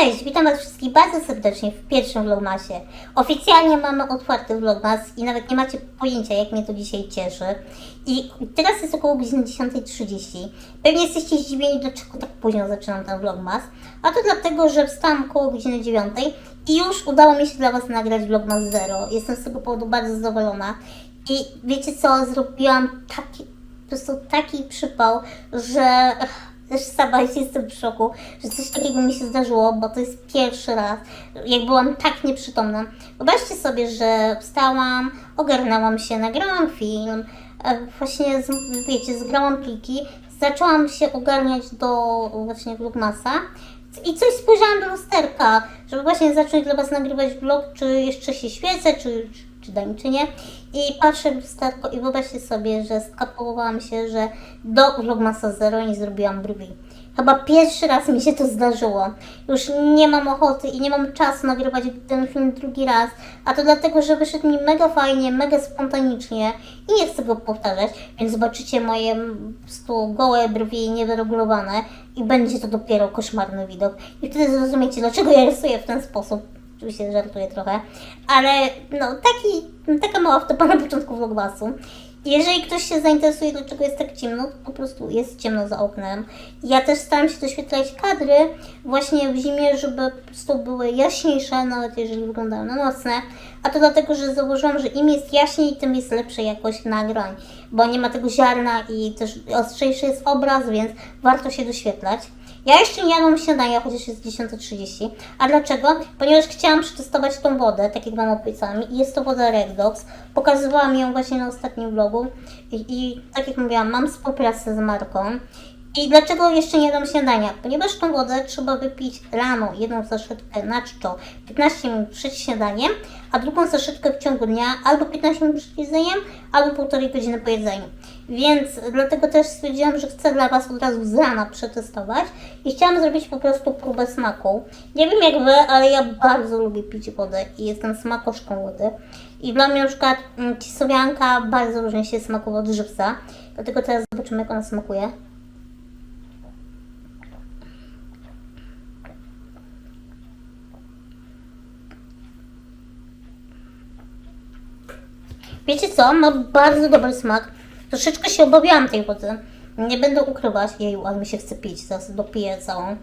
Cześć, witam Was wszystkich bardzo serdecznie w pierwszym vlogmasie. Oficjalnie mamy otwarty vlogmas i nawet nie macie pojęcia, jak mnie to dzisiaj cieszy. I teraz jest około godziny 10.30. Pewnie jesteście zdziwieni, dlaczego tak późno zaczynam ten vlogmas. A to dlatego, że wstałam około godziny 9 i już udało mi się dla Was nagrać vlogmas 0. Jestem z tego powodu bardzo zadowolona. I wiecie co, zrobiłam taki, po prostu taki przypał, że też sama jestem w szoku, że coś takiego mi się zdarzyło, bo to jest pierwszy raz, jak byłam tak nieprzytomna. Wyobraźcie sobie, że wstałam, ogarnęłam się, nagrałam film, e, właśnie, wiecie, zgrałam pliki, zaczęłam się ogarniać do właśnie vlogmasa i coś spojrzałam do lusterka, żeby właśnie zacząć dla Was nagrywać vlog, czy jeszcze się świecę, czy, czy daj mi, czy nie. I patrzę w lusterko i wyobraźcie sobie, że skapowałam się, że do Vlogmasa Zero nie zrobiłam brwi. Chyba pierwszy raz mi się to zdarzyło. Już nie mam ochoty i nie mam czasu nagrywać ten film drugi raz, a to dlatego, że wyszedł mi mega fajnie, mega spontanicznie i nie chcę go powtarzać, więc zobaczycie moje prostu gołe brwi niewyregulowane i będzie to dopiero koszmarny widok. I wtedy zrozumiecie, dlaczego ja rysuję w ten sposób. Oczywiście żartuję trochę, ale no taki, taka mała wtopa na początku vlogmasu. Jeżeli ktoś się zainteresuje, dlaczego jest tak ciemno, to po prostu jest ciemno za oknem. Ja też staram się doświetlać kadry właśnie w zimie, żeby po prostu były jaśniejsze, nawet jeżeli wyglądają na nocne. A to dlatego, że zauważyłam, że im jest jaśniej, tym jest lepsza jakość nagrań, bo nie ma tego ziarna i też ostrzejszy jest obraz, więc warto się doświetlać. Ja jeszcze nie jadłam śniadania, chociaż jest 10.30. A dlaczego? Ponieważ chciałam przetestować tą wodę, tak jak Wam obiecałam. I jest to woda Regdox. Pokazywałam ją właśnie na ostatnim vlogu. I, I tak jak mówiłam, mam współpracę z marką. I dlaczego jeszcze nie jadłam śniadania? Ponieważ tą wodę trzeba wypić rano, jedną zaszytkę na czczo 15 minut przed śniadaniem, a drugą zaszytkę w ciągu dnia albo 15 minut przed jedzeniem, albo półtorej godziny po jedzeniu. Więc dlatego też stwierdziłam, że chcę dla Was od razu z rana przetestować i chciałam zrobić po prostu próbę smaku. Nie wiem jak Wy, ale ja bardzo lubię pić wodę i jestem smakoszką wody. I dla mnie na przykład mm, cisowianka bardzo różni się smakowo od żywca, dlatego teraz zobaczymy jak ona smakuje. Wiecie co? Ma bardzo dobry smak. Troszeczkę się obawiałam tej wody. Nie będę ukrywać, jeju, ale mi się chce pić, zaraz dopiję całą.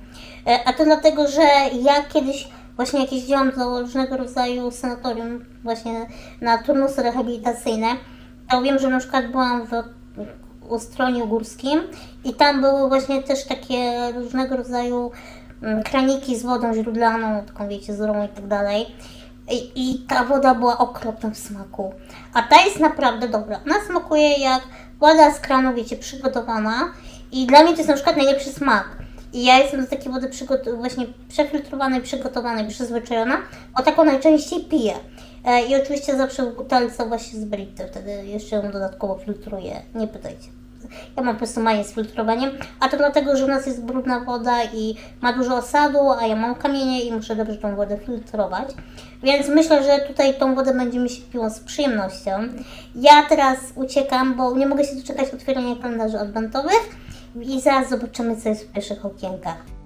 E, A to dlatego, że ja kiedyś właśnie jak jeździłam do różnego rodzaju sanatorium, właśnie na turnusy rehabilitacyjne, to wiem, że na przykład byłam w Ustroniu Górskim i tam były właśnie też takie różnego rodzaju mm, kraniki z wodą źródlaną, taką wiecie, z i tak dalej. I, ta woda była okropna w smaku. A ta jest naprawdę dobra. Ona smakuje jak woda z kranu, wiecie, przygotowana. I dla mnie to jest na przykład najlepszy smak. I ja jestem do takiej wody właśnie przefiltrowanej, przygotowanej, przyzwyczajona, bo taką najczęściej piję. E, I oczywiście zawsze w butelce właśnie z Brity, wtedy jeszcze ją dodatkowo filtruję. Nie pytajcie. Ja mam po prostu manię z filtrowaniem, a to dlatego, że u nas jest brudna woda i ma dużo osadu, a ja mam kamienie i muszę dobrze tą wodę filtrować. Więc myślę, że tutaj tą wodę będzie mi się piło z przyjemnością. Ja teraz uciekam, bo nie mogę się doczekać otwierania kalendarzy adwentowych i zaraz zobaczymy, co jest w pierwszych okienkach.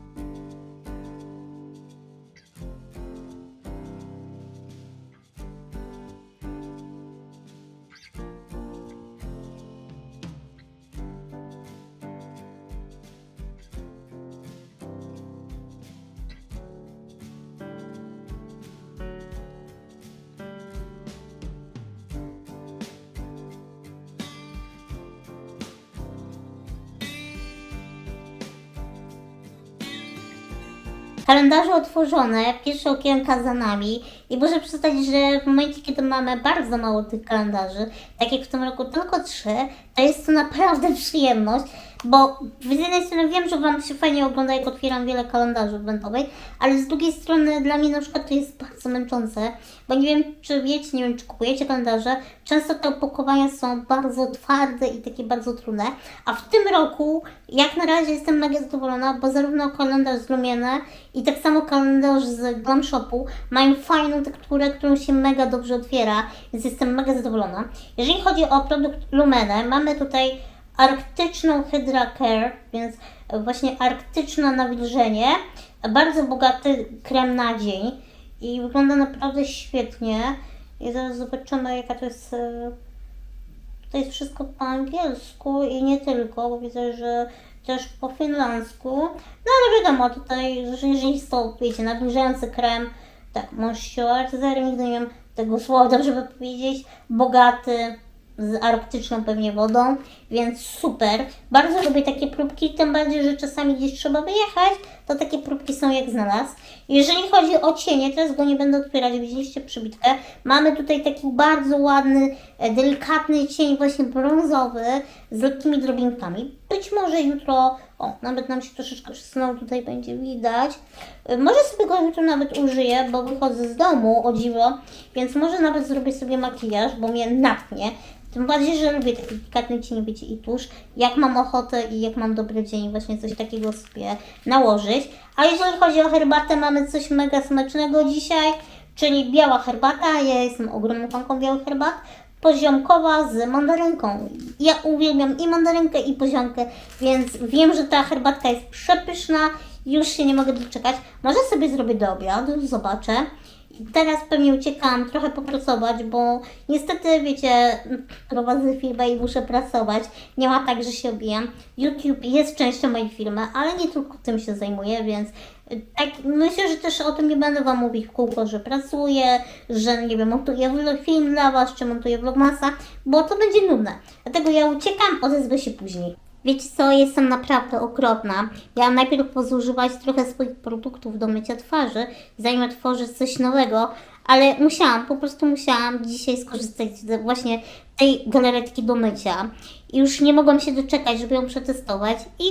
Kalendarze otworzone, pierwsze okienka za nami. I muszę przyznać, że w momencie, kiedy mamy bardzo mało tych kalendarzy, tak jak w tym roku tylko trzy, to jest to naprawdę przyjemność, bo z jednej strony wiem, że Wam się fajnie ogląda, jak otwieram wiele kalendarzy adwentowych, ale z drugiej strony dla mnie na przykład to jest bardzo męczące, bo nie wiem, czy wiecie, nie wiem, czy kupujecie kalendarze, często te opakowania są bardzo twarde i takie bardzo trudne, a w tym roku, jak na razie jestem mega zadowolona, bo zarówno kalendarz z Lumiene i tak samo kalendarz z Glam Shopu mają fajną tekturę, którą się mega dobrze otwiera, więc jestem mega zadowolona. Jeżeli chodzi o produkt Lumene, mamy tutaj arktyczną Hydra Care, więc właśnie arktyczne nawilżenie bardzo bogaty krem na dzień i wygląda naprawdę świetnie. I zaraz zobaczymy jaka to jest... e, To jest wszystko po angielsku i nie tylko, bo widzę, że też po finlandzku. No ale wiadomo, tutaj, że jeżeli jest to, wiecie, nawilżający krem, tak, moisturizer, nigdy nie wiem tego słowa dobrze by powiedzieć, bogaty, z arktyczną pewnie wodą, więc super. Bardzo lubię takie próbki, tym bardziej, że czasami gdzieś trzeba wyjechać, to takie próbki są jak znalazł. Jeżeli chodzi o cienie, teraz go nie będę otwierać, widzieliście przybitkę. Mamy tutaj taki bardzo ładny, e, delikatny cień właśnie brązowy z lekkimi drobinkami. Być może jutro, o, nawet nam się troszeczkę przesunął, tutaj będzie widać. E, Może sobie go jutro nawet użyję, bo wychodzę z domu, o dziwo, więc może nawet zrobię sobie makijaż, bo mnie natchnie. Tym bardziej, że lubię taki delikatny cień, wiecie, i tusz. Jak mam ochotę i jak mam dobry dzień, właśnie coś takiego sobie nałożyć. A jeżeli chodzi o herbatę, mamy coś mega smacznego dzisiaj, czyli biała herbata. Ja jestem ogromną fanką białych herbat. Poziomkowa z mandarynką. Ja uwielbiam i mandarynkę, i poziomkę, więc wiem, że ta herbatka jest przepyszna. Już się nie mogę doczekać. Może sobie zrobię do obiadu, zobaczę. Teraz pewnie uciekam trochę popracować, bo niestety, wiecie, prowadzę firmę i muszę pracować. Nie ma tak, że się obijam. YouTube jest częścią mojej firmy, ale nie tylko tym się zajmuję, więc y, tak, myślę, że też o tym nie będę Wam mówić w kółko, że pracuję, że nie wiem, montuję film dla Was, czy montuję vlogmasa, bo to będzie nudne. Dlatego ja uciekam, odezwę się później. Wiecie co, jestem naprawdę okropna. Miałam najpierw pozużywać trochę swoich produktów do mycia twarzy, zanim otworzę coś nowego, ale musiałam, po prostu musiałam dzisiaj skorzystać z właśnie tej galaretki do mycia. I już nie mogłam się doczekać, żeby ją przetestować i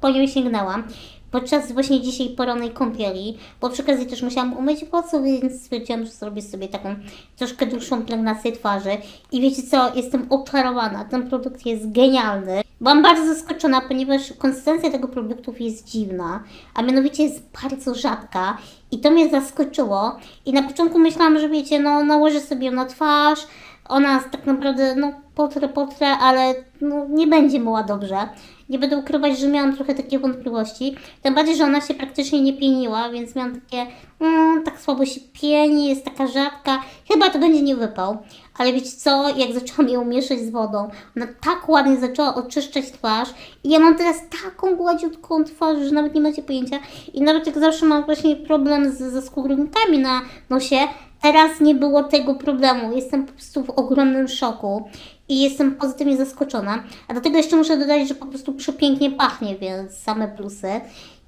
po nią sięgnęłam. Podczas właśnie dzisiaj porannej kąpieli, bo przy okazji też musiałam umyć włosy, więc stwierdziłam, że zrobię sobie taką troszkę dłuższą pielęgnację twarzy. I wiecie co, jestem oczarowana, ten produkt jest genialny. Byłam bardzo zaskoczona, ponieważ konsystencja tego produktu jest dziwna, a mianowicie jest bardzo rzadka i to mnie zaskoczyło. I na początku myślałam, że wiecie, no nałożę sobie ją na twarz, ona tak naprawdę, no potrę, potrę, ale no, nie będzie myła dobrze. Nie będę ukrywać, że miałam trochę takie wątpliwości. Tym bardziej, że ona się praktycznie nie pieniła, więc miałam takie, mm, tak słabo się pieni, jest taka rzadka. Chyba to będzie nie wypał. Ale wiecie co, jak zaczęłam ją mieszać z wodą, ona tak ładnie zaczęła oczyszczać twarz i ja mam teraz taką gładziutką twarz, że nawet nie macie pojęcia. I nawet jak zawsze mam właśnie problem z, ze skórnikami na nosie, teraz nie było tego problemu. Jestem po prostu w ogromnym szoku i jestem pozytywnie zaskoczona. A do tego jeszcze muszę dodać, że po prostu przepięknie pachnie, więc same plusy.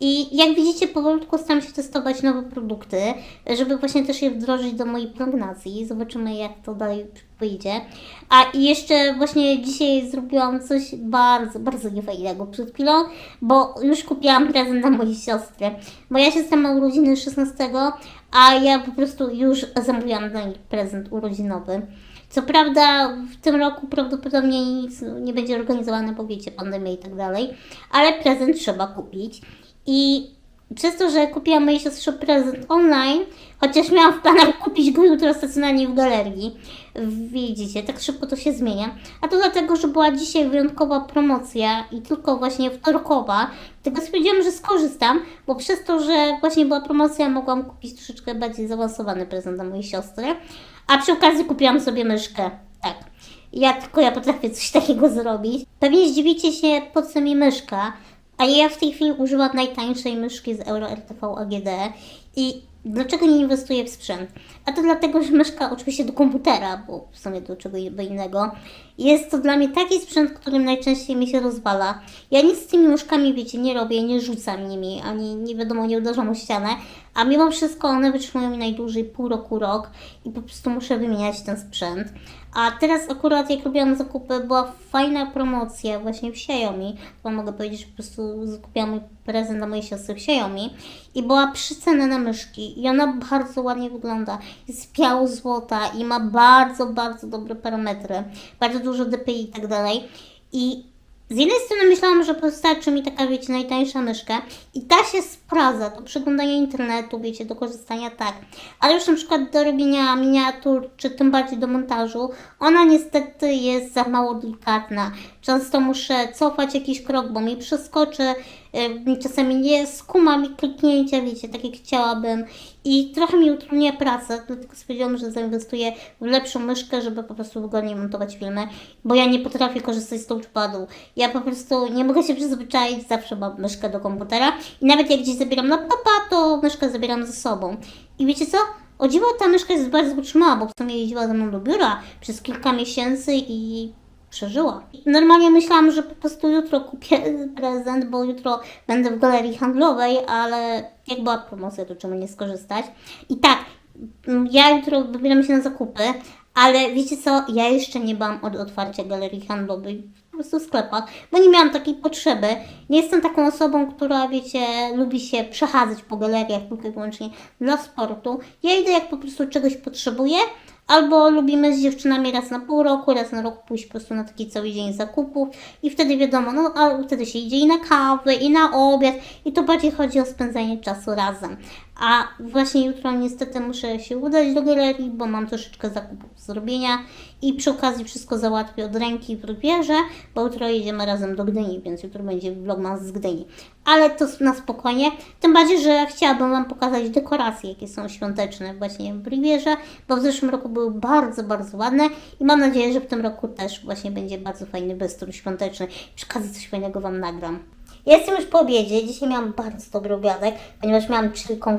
I jak widzicie, powolutku staram się testować nowe produkty, żeby właśnie też je wdrożyć do mojej pielęgnacji. Zobaczymy, jak to dalej wyjdzie. A i jeszcze właśnie dzisiaj zrobiłam coś bardzo, bardzo niefajnego przed chwilą, bo już kupiłam prezent dla mojej siostry. Moja siostra ma urodziny 16, a ja po prostu już zamówiłam dla niej prezent urodzinowy. Co prawda w tym roku prawdopodobnie nic nie będzie organizowane, bo wiecie, pandemia i tak dalej, ale prezent trzeba kupić. I przez to, że kupiłam mojej siostrze prezent online, chociaż miałam w planach kupić go jutro stacjonarnie w galerii, widzicie, tak szybko to się zmienia. A to dlatego, że była dzisiaj wyjątkowa promocja i tylko właśnie wtorkowa, tego stwierdziłam, że skorzystam, bo przez to, że właśnie była promocja, mogłam kupić troszeczkę bardziej zaawansowany prezent dla mojej siostry. A przy okazji kupiłam sobie myszkę. Tak. Ja tylko ja potrafię coś takiego zrobić. Pewnie zdziwicie się, po co mi myszka, a ja w tej chwili używam najtańszej myszki z Euro RTV AGD i dlaczego nie inwestuję w sprzęt? A to dlatego, że myszka oczywiście do komputera, bo w sumie do czego innego. Jest to dla mnie taki sprzęt, którym najczęściej mi się rozwala. Ja nic z tymi myszkami, wiecie, nie robię, nie rzucam nimi, ani nie wiadomo, nie uderzam o ścianę, a mimo wszystko one wytrzymują mi najdłużej pół roku, rok i po prostu muszę wymieniać ten sprzęt. A teraz akurat jak robiłam zakupy, była fajna promocja właśnie w Xiaomi, bo mogę powiedzieć, że po prostu zakupiłam prezent dla mojej siostry w Xiaomi i była przycena na myszki i ona bardzo ładnie wygląda. Jest biało złota i ma bardzo, bardzo dobre parametry, bardzo dużo DPI i tak dalej. I z jednej strony myślałam, że wystarczy mi taka, wiecie, najtańsza myszka i ta się sprawdza do przeglądania internetu, wiecie, do korzystania tak, ale już na przykład do robienia miniatur, czy tym bardziej do montażu, ona niestety jest za mało delikatna. Często muszę cofać jakiś krok, bo mi przeskoczy czasami nie skumam i kliknięcia, wiecie, tak jak chciałabym i trochę mi utrudnia pracę, dlatego stwierdziłam, że zainwestuję w lepszą myszkę, żeby po prostu wygodniej montować filmy, bo ja nie potrafię korzystać z touchpadu. Ja po prostu nie mogę się przyzwyczaić, zawsze mam myszkę do komputera i nawet jak gdzieś zabieram laptopa, to myszkę zabieram ze sobą. I wiecie co? O dziwo ta myszka jest bardzo wytrzymała, bo w sumie jeździła ze mną do biura przez kilka miesięcy i przeżyła. Normalnie myślałam, że po prostu jutro kupię prezent, bo jutro będę w galerii handlowej, ale jak była promocja, to czemu nie skorzystać. I tak, ja jutro wybieram się na zakupy, ale wiecie co, ja jeszcze nie byłam od otwarcia galerii handlowej po prostu w sklepach, bo nie miałam takiej potrzeby. Nie jestem taką osobą, która, wiecie, lubi się przechadzać po galeriach tylko i wyłącznie dla sportu. Ja idę jak po prostu czegoś potrzebuję, albo lubimy z dziewczynami raz na pół roku, raz na rok pójść po prostu na taki cały dzień zakupów i wtedy wiadomo, no a wtedy się idzie i na kawę, i na obiad i to bardziej chodzi o spędzanie czasu razem. A właśnie jutro niestety muszę się udać do galerii, bo mam troszeczkę zakupów do zrobienia i przy okazji wszystko załatwię od ręki w rubierze, bo jutro jedziemy razem do Gdyni, więc jutro będzie vlogmas z Gdyni. Ale to na spokojnie, tym bardziej, że chciałabym Wam pokazać dekoracje, jakie są świąteczne właśnie w rubierze, bo w zeszłym roku były bardzo, bardzo ładne i mam nadzieję, że w tym roku też właśnie będzie bardzo fajny wystrój świąteczny. Przy okazji coś fajnego Wam nagram. Jestem już po obiedzie. Dzisiaj miałam bardzo dobry obiadek, ponieważ miałam chili con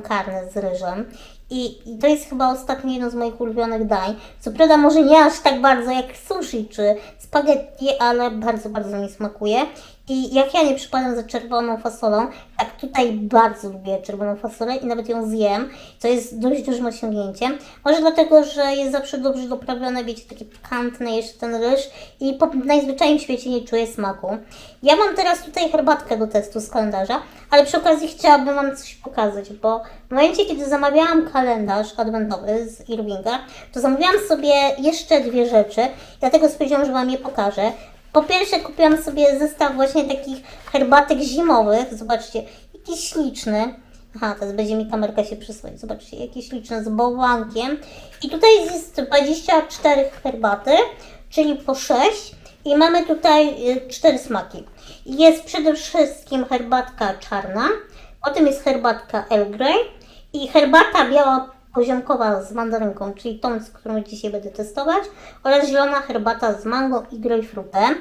z ryżem. I, I to jest chyba ostatnie jedno z moich ulubionych dań. Co prawda może nie aż tak bardzo jak sushi czy spaghetti, ale bardzo, bardzo mi smakuje. I jak ja nie przypadam za czerwoną fasolą, tak tutaj bardzo lubię czerwoną fasolę i nawet ją zjem, co jest dość dużym osiągnięciem. Może dlatego, że jest zawsze dobrze doprawione, wiecie, takie pikantne jeszcze ten ryż i po najzwyczajniej w świecie nie czuję smaku. Ja mam teraz tutaj herbatkę do testu z kalendarza, ale przy okazji chciałabym Wam coś pokazać, bo w momencie, kiedy zamawiałam kalendarz adwentowy z Irvinga, to zamawiałam sobie jeszcze dwie rzeczy, dlatego stwierdziłam, że Wam je pokażę. Po pierwsze kupiłam sobie zestaw właśnie takich herbatek zimowych. Zobaczcie, jaki śliczny. Aha, teraz będzie mi kamerka się przysłać. Zobaczcie, jaki śliczny z bałwankiem. I tutaj jest 24 herbaty, czyli po 6. I mamy tutaj y, cztery smaki. Jest przede wszystkim herbatka czarna, potem jest herbatka Earl Grey i herbata biała poziomkowa z mandarynką, czyli tą, z którą dzisiaj będę testować, oraz zielona herbata z mango i grejpfrutem,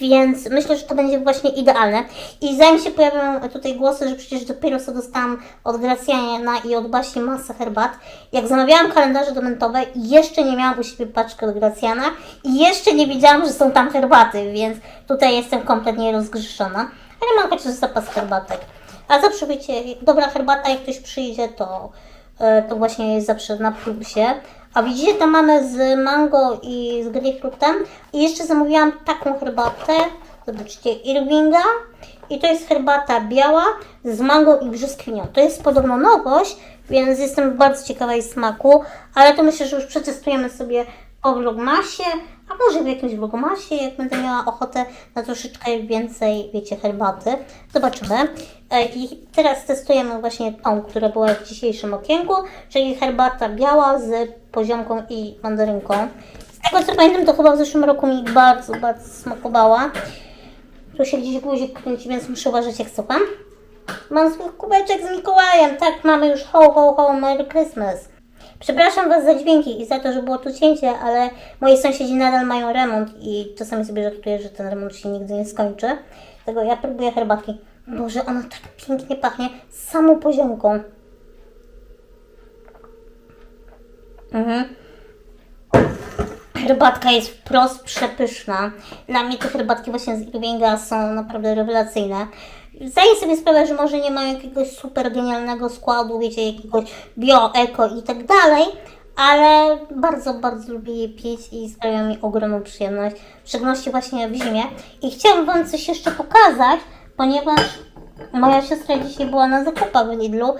więc myślę, że to będzie właśnie idealne. I zanim się pojawią tutaj głosy, że przecież dopiero co dostałam od Gracjana i od Basi masę herbat, jak zamawiałam kalendarze dementowe, jeszcze nie miałam u siebie paczki od Gracjana i jeszcze nie wiedziałam, że są tam herbaty, więc tutaj jestem kompletnie rozgrzeszona. Ale mam chociaż zapas herbatek. A zawsze wiecie, dobra herbata, jak ktoś przyjdzie, to to właśnie jest zawsze na plusie. A widzicie, tam mamy z mango i z grapefruitem. I jeszcze zamówiłam taką herbatę. Zobaczcie, Irvinga. I to jest herbata biała z mango i brzoskwinią. To jest podobno nowość, więc jestem bardzo ciekawa jej smaku. Ale to myślę, że już przetestujemy sobie po vlogmasie, a może w jakimś vlogmasie, jak będę miała ochotę na troszeczkę więcej, wiecie, herbaty. Zobaczymy. E, I teraz testujemy właśnie tą, która była w dzisiejszym okienku, czyli herbata biała z poziomką i mandarynką. Z tego co pamiętam, to chyba w zeszłym roku mi bardzo, bardzo smakowała. Tu się gdzieś guzik kręci, więc muszę uważać jak słucham. Mam swój kubeczek z Mikołajem. Tak, mamy już ho, ho, ho, Merry Christmas. Przepraszam Was za dźwięki i za to, że było tu cięcie, ale moi sąsiedzi nadal mają remont i czasami sobie żartuję, że ten remont się nigdy nie skończy. Dlatego ja próbuję herbatki. Boże, ona tak pięknie pachnie samą poziomką. Mhm. Herbatka jest wprost przepyszna. Dla mnie te herbatki właśnie z Irvinga są naprawdę rewelacyjne. Zdaję sobie sprawę, że może nie mają jakiegoś super genialnego składu, wiecie, jakiegoś bio, eko i tak dalej, ale bardzo, bardzo lubię je pić i sprawia mi ogromną przyjemność, w szczególności właśnie w zimie. I chciałam Wam coś jeszcze pokazać, ponieważ moja siostra dzisiaj była na zakupach w Lidlu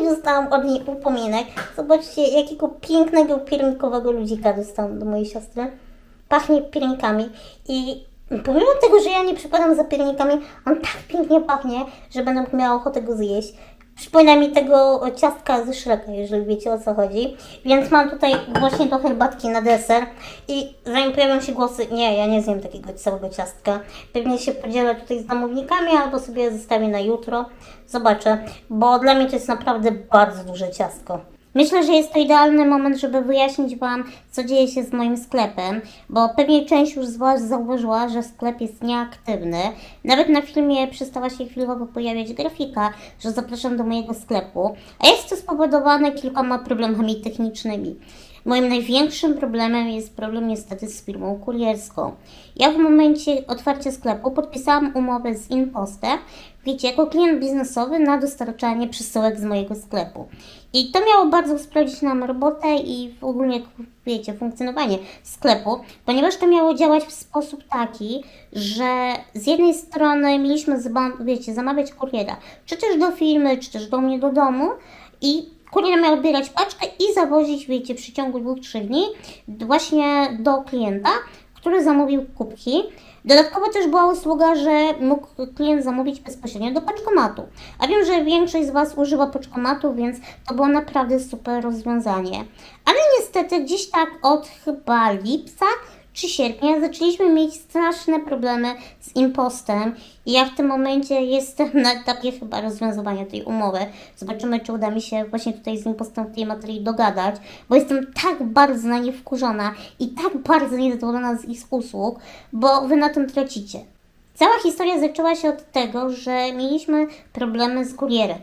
i dostałam od niej upominek. Zobaczcie, jakiego pięknego piernikowego ludzika dostałam do mojej siostry. Pachnie piernikami i pomimo tego, że ja nie przypadam za piernikami, on tak pięknie pachnie, że będę miała ochotę go zjeść. Przypomina mi tego ciastka ze Shreka, jeżeli wiecie o co chodzi. Więc mam tutaj właśnie do herbatki na deser. I zanim pojawią się głosy, nie, ja nie zjem takiego całego ciastka. Pewnie się podzielę tutaj z zamownikami albo sobie zostawię na jutro. Zobaczę, bo dla mnie to jest naprawdę bardzo duże ciastko. Myślę, że jest to idealny moment, żeby wyjaśnić Wam, co dzieje się z moim sklepem, bo pewnie część już z Was zauważyła, że sklep jest nieaktywny. Nawet na filmie przestała się chwilowo pojawiać grafika, że zapraszam do mojego sklepu, a jest to spowodowane kilkoma problemami technicznymi. Moim największym problemem jest problem niestety z firmą kurierską. Ja w momencie otwarcia sklepu podpisałam umowę z Imposte, wiecie, jako klient biznesowy na dostarczanie przesyłek z mojego sklepu. I to miało bardzo usprawnić nam robotę i w ogóle, wiecie, funkcjonowanie sklepu, ponieważ to miało działać w sposób taki, że z jednej strony mieliśmy, wiecie, zamawiać kuriera, czy też do firmy, czy też do mnie do domu i Kurier miał odbierać paczkę i zawozić, wiecie, w przeciągu dwóch, trzech dni właśnie do klienta, który zamówił kubki. Dodatkowo też była usługa, że mógł klient zamówić bezpośrednio do paczkomatu. A wiem, że większość z Was używa paczkomatu, więc to było naprawdę super rozwiązanie. Ale niestety gdzieś tak od chyba lipca czy sierpnia zaczęliśmy mieć straszne problemy z impostem i ja w tym momencie jestem na etapie chyba rozwiązywania tej umowy. Zobaczymy, czy uda mi się właśnie tutaj z impostem w tej materii dogadać, bo jestem tak bardzo na nie wkurzona i tak bardzo niezadowolona z ich usług, bo Wy na tym tracicie. Cała historia zaczęła się od tego, że mieliśmy problemy z kurierem.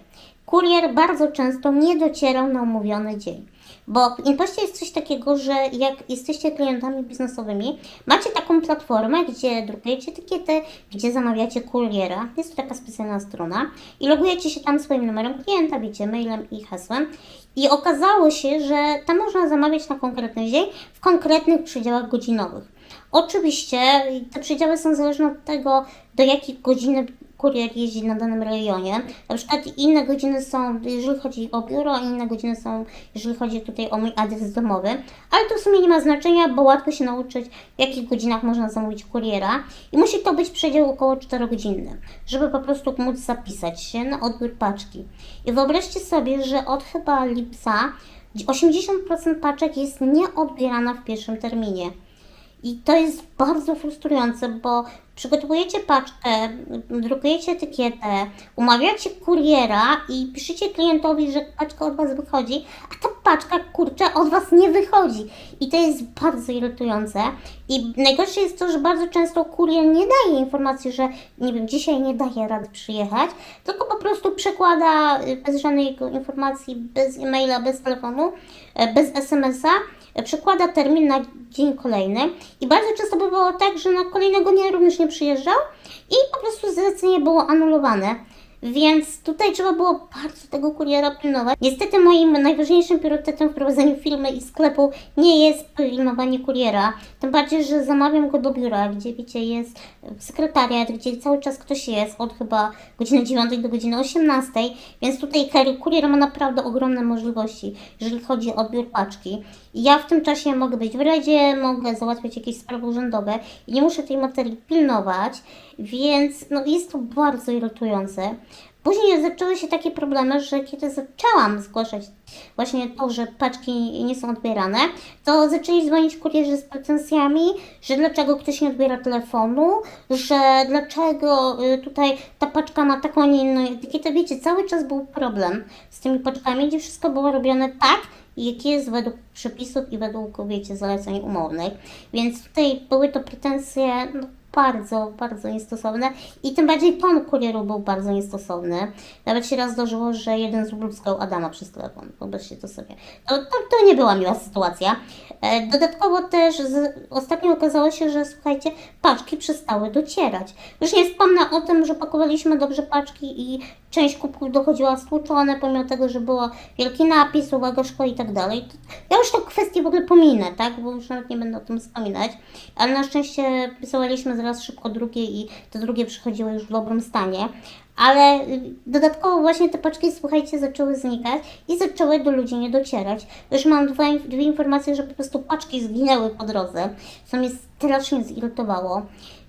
Kurier bardzo często nie docierał na umówiony dzień. Bo w Impoście jest coś takiego, że jak jesteście klientami biznesowymi, macie taką platformę, gdzie drukujecie etykietę, gdzie zamawiacie kuriera. Jest to taka specjalna strona i logujecie się tam swoim numerem klienta, wiecie, mailem i hasłem. I okazało się, że tam można zamawiać na konkretny dzień w konkretnych przedziałach godzinowych. Oczywiście te przedziały są zależne od tego, do jakiej godziny kurier jeździ na danym rejonie. Na przykład inne godziny są, jeżeli chodzi o biuro, inne godziny są, jeżeli chodzi tutaj o mój adres domowy. Ale to w sumie nie ma znaczenia, bo łatwo się nauczyć, w jakich godzinach można zamówić kuriera. I musi to być przedział około 4 godziny, żeby po prostu móc zapisać się na odbiór paczki. I wyobraźcie sobie, że od chyba lipca 80% paczek jest nieodbierana w pierwszym terminie. I to jest bardzo frustrujące, bo przygotowujecie paczkę, drukujecie etykietę, umawiacie kuriera i piszecie klientowi, że paczka od Was wychodzi, a ta paczka, kurczę, od Was nie wychodzi. I to jest bardzo irytujące. I najgorsze jest to, że bardzo często kurier nie daje informacji, że nie wiem, dzisiaj nie daje rady przyjechać, tylko po prostu przekłada y, bez żadnej informacji, bez e-maila, bez telefonu, e, bez SMS-a przekłada termin na dzień kolejny i bardzo często bywało tak, że na kolejnego dnia również nie przyjeżdżał i po prostu zlecenie było anulowane. Więc tutaj trzeba było bardzo tego kuriera pilnować. Niestety moim najważniejszym priorytetem w prowadzeniu firmy i sklepu nie jest pilnowanie kuriera. Tym bardziej, że zamawiam go do biura, gdzie wiecie jest sekretariat, gdzie cały czas ktoś jest od chyba godziny 9 do godziny 18. Więc tutaj kurier ma naprawdę ogromne możliwości, jeżeli chodzi o odbiór paczki. Ja w tym czasie mogę być w radzie, mogę załatwiać jakieś sprawy urzędowe i nie muszę tej materii pilnować, więc no, jest to bardzo irytujące. Później zaczęły się takie problemy, że kiedy zaczęłam zgłaszać właśnie to, że paczki nie są odbierane, to zaczęli dzwonić kurierzy z pretensjami, że dlaczego ktoś nie odbiera telefonu, że dlaczego y, tutaj ta paczka ma taką, a nie inną etykietę. Wiecie, cały czas był problem z tymi paczkami, gdzie wszystko było robione tak, jak jest według przepisów i według, wiecie, zaleceń umownych. Więc tutaj były to pretensje no, bardzo, bardzo niestosowne i tym bardziej ton kurieru był bardzo niestosowny. Nawet się raz zdarzyło, że jeden z obluskał Adama przez telefon. Wyobraźcie to sobie. To, to, to nie była miła sytuacja. E, dodatkowo też z, ostatnio okazało się, że słuchajcie, paczki przestały docierać. Już nie wspomnę o tym, że pakowaliśmy dobrze paczki i część kubków dochodziła stłuczone, pomimo tego, że było wielki napis, uwaga, szkło i tak dalej. Ja już tę kwestię w ogóle pominę, tak, bo już nawet nie będę o tym wspominać, ale na szczęście wysyłaliśmy zaraz szybko drugie i te drugie przychodziły już w dobrym stanie. Ale dodatkowo właśnie te paczki, słuchajcie, zaczęły znikać i zaczęły do ludzi nie docierać. Już mam dwa, inf- dwie informacje, że po prostu paczki zginęły po drodze, co mnie strasznie zirytowało.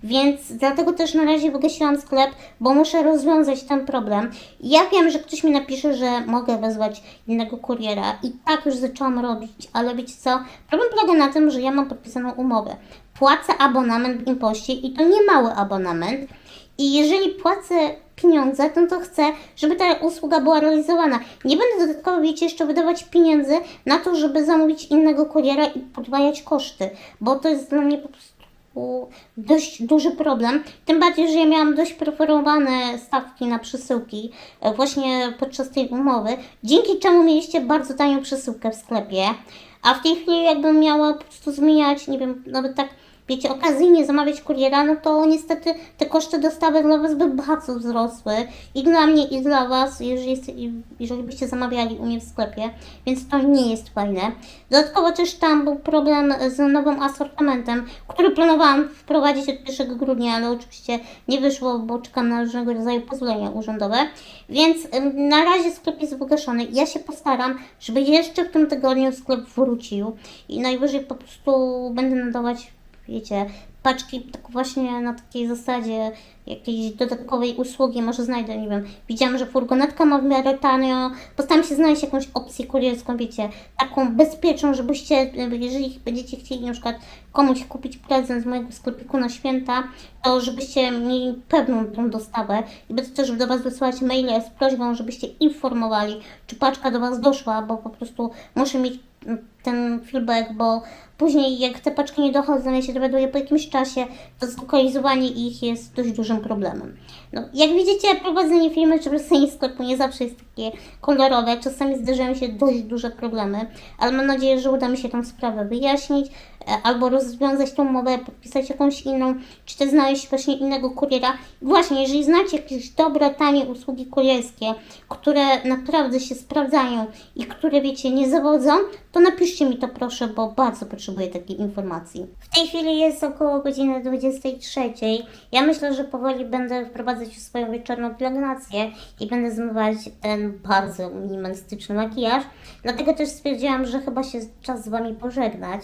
Więc dlatego też na razie wygasiłam sklep, bo muszę rozwiązać ten problem. Ja wiem, że ktoś mi napisze, że mogę wezwać innego kuriera i tak już zaczęłam robić, ale wiecie co? Problem polega na tym, że ja mam podpisaną umowę. Płacę abonament w impoście i to nie mały abonament. I jeżeli płacę pieniądze, to chcę, żeby ta usługa była realizowana. Nie będę dodatkowo, wiecie, jeszcze wydawać pieniędzy na to, żeby zamówić innego kuriera i podwajać koszty, bo to jest dla mnie po prostu dość duży problem. Tym bardziej, że ja miałam dość preferowane stawki na przesyłki e, właśnie podczas tej umowy, dzięki czemu mieliście bardzo tanią przesyłkę w sklepie. A w tej chwili jakbym miała po prostu zmieniać, nie wiem, nawet tak wiecie, okazyjnie zamawiać kuriera, no to niestety te koszty dostawy dla Was by bardzo wzrosły. I dla mnie, i dla Was, jeżeli, jest, jeżeli byście zamawiali u mnie w sklepie, więc to nie jest fajne. Dodatkowo też tam był problem z nowym asortymentem, który planowałam wprowadzić od 1 grudnia, ale oczywiście nie wyszło, bo czekam na różnego rodzaju pozwolenia urzędowe. Więc na razie sklep jest wygaszony. Ja się postaram, żeby jeszcze w tym tygodniu sklep wrócił i najwyżej po prostu będę nadawać wiecie, paczki tak właśnie na takiej zasadzie jakiejś dodatkowej usługi, może znajdę, nie wiem, widziałam, że furgonetka ma w miarę tanio, postaram się znaleźć jakąś opcję kurierską, wiecie, taką bezpieczną, żebyście, jeżeli będziecie chcieli na przykład komuś kupić prezent z mojego sklepiku na święta, to żebyście mieli pewną tą dostawę. I będę też do Was wysyłać maile z prośbą, żebyście informowali, czy paczka do Was doszła, bo po prostu muszę mieć ten feedback, bo później jak te paczki nie dochodzą, ja się dowiaduję po jakimś czasie, to zlokalizowanie ich jest dość dużym problemem. No, jak widzicie, prowadzenie firmy czy prowadzenie sklepu nie zawsze jest takie kolorowe, czasami zdarzają się dość duże problemy, ale mam nadzieję, że uda mi się tą sprawę wyjaśnić, e, albo rozwiązać tą umowę, podpisać jakąś inną, czy też znaleźć właśnie innego kuriera. Właśnie, jeżeli znacie jakieś dobre, tanie usługi kurierskie, które naprawdę się sprawdzają i które, wiecie, nie zawodzą, to napiszcie mi to proszę, bo bardzo potrzebuję takiej informacji. W tej chwili jest około godziny 23. Ja myślę, że powoli będę wprowadzać już swoją wieczorną pielęgnację i będę zmywać ten bardzo minimalistyczny makijaż. Dlatego też stwierdziłam, że chyba się czas z Wami pożegnać.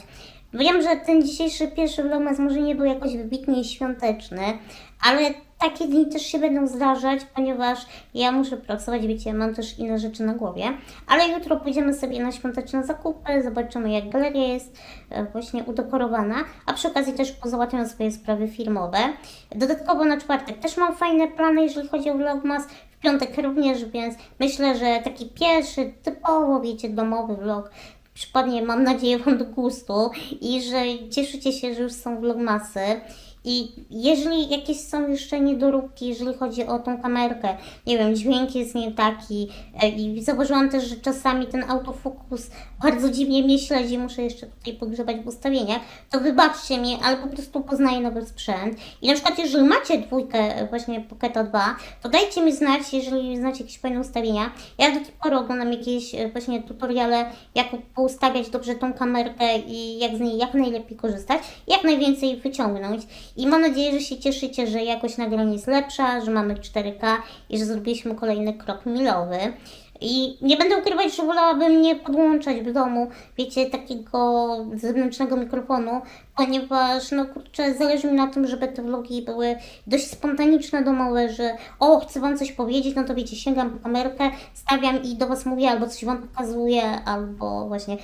Wiem, że ten dzisiejszy pierwszy vlogmas może nie był jakoś wybitnie świąteczny, ale takie dni też się będą zdarzać, ponieważ ja muszę pracować, wiecie, mam też inne rzeczy na głowie. Ale jutro pójdziemy sobie na świąteczne zakupy, zobaczymy jak galeria jest e, właśnie udekorowana, a przy okazji też pozałatwiam swoje sprawy firmowe. Dodatkowo na czwartek też mam fajne plany, jeżeli chodzi o vlogmas, w piątek również, więc myślę, że taki pierwszy, typowo, wiecie, domowy vlog przypadnie, mam nadzieję, Wam do gustu i że cieszycie się, że już są vlogmasy. I jeżeli jakieś są jeszcze niedoróbki, jeżeli chodzi o tą kamerkę, nie wiem, dźwięk jest nie taki e, i zauważyłam też, że czasami ten autofokus bardzo dziwnie mnie śledzi, muszę jeszcze tutaj pogrzebać w ustawieniach, to wybaczcie mi, ale po prostu poznaję nowy sprzęt. I na przykład jeżeli macie dwójkę e, właśnie Pocketa 2, to dajcie mi znać, jeżeli znacie jakieś fajne ustawienia. Ja do tej pory oglądam jakieś e, właśnie tutoriale, jak poustawiać dobrze tą kamerkę i jak z niej jak najlepiej korzystać, jak najwięcej wyciągnąć. I mam nadzieję, że się cieszycie, że jakość nagrania jest lepsza, że mamy 4K i że zrobiliśmy kolejny krok milowy. I nie będę ukrywać, że wolałabym nie podłączać w domu, wiecie, takiego zewnętrznego mikrofonu, ponieważ, no kurczę, zależy mi na tym, żeby te vlogi były dość spontaniczne, domowe, że o, chcę Wam coś powiedzieć, no to wiecie, sięgam po kamerkę, stawiam i do Was mówię, albo coś Wam pokazuję, albo właśnie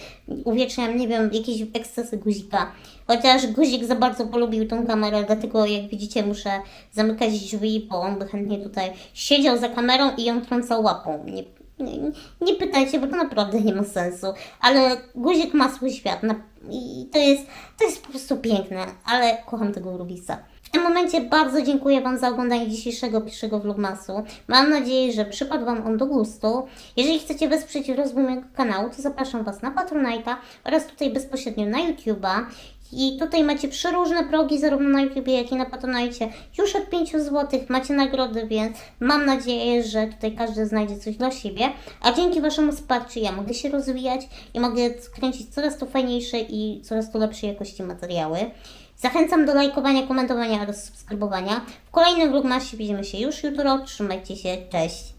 uwieczniam, nie wiem, jakieś ekscesy guzika. Chociaż guzik za bardzo polubił tą kamerę, dlatego jak widzicie muszę zamykać drzwi, bo on by chętnie tutaj siedział za kamerą i ją trącał łapą. Nie, nie, nie pytajcie, bo to naprawdę nie ma sensu. Ale guzik ma swój świat na, i to jest, to jest po prostu piękne, ale kocham tego Rubisa. W tym momencie bardzo dziękuję Wam za oglądanie dzisiejszego pierwszego vlogmasu. Mam nadzieję, że przypadł Wam on do gustu. Jeżeli chcecie wesprzeć rozwój mojego kanału, to zapraszam Was na Patronite'a oraz tutaj bezpośrednio na YouTube'a. I tutaj macie przeróżne progi, zarówno na YouTube, jak i na Patronite. Już od 5 zł macie nagrody, więc mam nadzieję, że tutaj każdy znajdzie coś dla siebie. A dzięki Waszemu wsparciu ja mogę się rozwijać i mogę kręcić coraz to fajniejsze i coraz to lepszej jakości materiały. Zachęcam do lajkowania, komentowania oraz subskrybowania. W kolejnym vlogmasie widzimy się już jutro. Trzymajcie się, cześć!